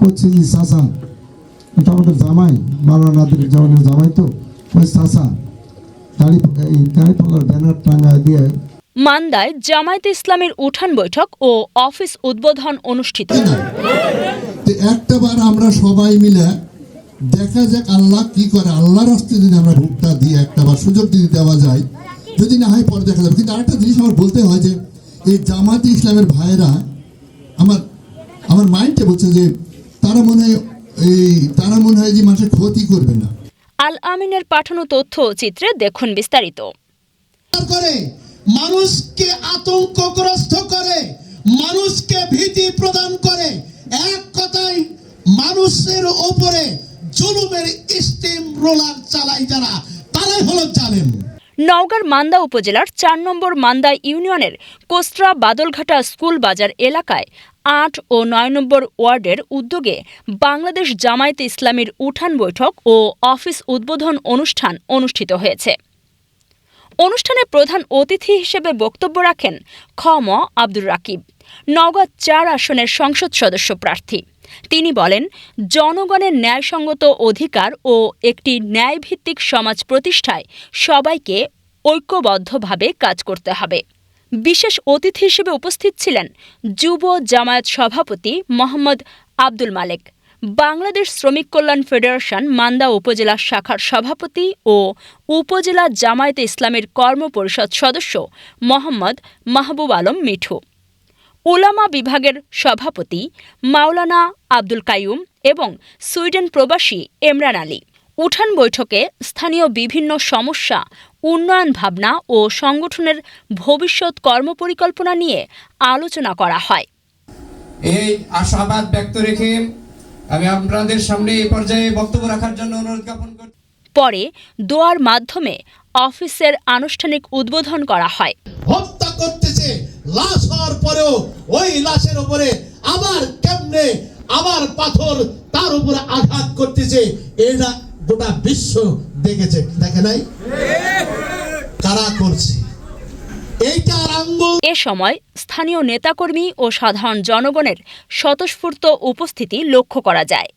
করছে যে চাষা এটা আমাদের জামাই মাওলানা নাদির জামানের জামাই তো। ওই চাষা দাড়ি এই দাড়ি পাল্লার ব্যানার টাঙ্গায় দিয়ে মান্দায় জামায়াতে ইসলামের উঠান বৈঠক ও অফিস উদ্বোধন অনুষ্ঠিত। তো একটা বার আমরা সবাই মিলে দেখা যাক আল্লাহ কি করে। আল্লাহর হস্তে যদি আমরা ভোটটা দিয়ে একটা বার সুযোগ যদি দেওয়া যায় যদি না হয় পরে দেখা যাবে। কিন্তু আরেকটা জিনিস আমার বলতে হয় যে এই জামাতে ইসলামের ভাইয়েরা আমার আমার মাইন্ডে বলছে যে তারা মনে হয় এই তারা মনে হয় যে মানুষের ক্ষতি করবে না। আল আমিনের পাঠানো তথ্য চিত্রে দেখুন বিস্তারিত। করে মানুষকে আতঙ্কগ্রস্ত করে মানুষকে ভীতি প্রদান করে এক কথায় মানুষের ওপরে জুলুমের স্টিম রোলার চালায় যারা তারাই হলো জালেম। নওগাঁর মান্দা উপজেলার চার নম্বর মান্দা ইউনিয়নের কোস্ট্রা বাদলঘাটা স্কুল বাজার এলাকায় আট ও নয় নম্বর ওয়ার্ডের উদ্যোগে বাংলাদেশ জামায়াতে ইসলামীর উঠান বৈঠক ও অফিস উদ্বোধন অনুষ্ঠান অনুষ্ঠিত হয়েছে। অনুষ্ঠানে প্রধান অতিথি হিসেবে বক্তব্য রাখেন খম আব্দুর রাকিব, নওগাঁ চার আসনের সংসদ সদস্য প্রার্থী। তিনি বলেন, জনগণের ন্যায়সঙ্গত অধিকার ও একটি ন্যায়ভিত্তিক সমাজ প্রতিষ্ঠায় সবাইকে ঐক্যবদ্ধভাবে কাজ করতে হবে। বিশেষ অতিথি হিসেবে উপস্থিত ছিলেন যুব জামায়াত সভাপতি মোহাম্মদ আব্দুল মালেক, বাংলাদেশ শ্রমিক কল্যাণ ফেডারেশন মান্দা উপজেলা শাখার সভাপতি ও উপজেলা জামায়াতে ইসলামের কর্মপরিষদ সদস্য মোহাম্মদ মাহবুব আলম মিঠু। উলামা বিভাগের সভাপতি মাওলানা আব্দুল কাইয়ুম এবং সুইডেন প্রবাসী এমরান আলী। উঠান বৈঠকে স্থানীয় বিভিন্ন সমস্যা উন্নয়ন ভাবনা ও সংগঠনের ভবিষ্যৎ কর্মপরিকল্পনা নিয়ে আলোচনা করা হয়। এই আশাবাদ ব্যক্ত রেখে আমি আপনাদের সামনে এই পর্যায়ে বক্তব্য রাখার জন্য অনুরোধ জ্ঞাপন করছি। পরে দোয়ার মাধ্যমে অফিসের আনুষ্ঠানিক উদ্বোধন করা হয়। হত্যা লাশ হওয়ার পরেও ওই লাশের উপরে আবার কেমনে আবার পাথর তার উপরে আঘাত করতেছে, এটা গোটা বিশ্ব দেখেছে। দেখে নাই? কারা করছে? এ সময় স্থানীয় নেতাকর্মী ও সাধারণ জনগণের স্বতঃস্ফূর্ত উপস্থিতি লক্ষ্য করা যায়।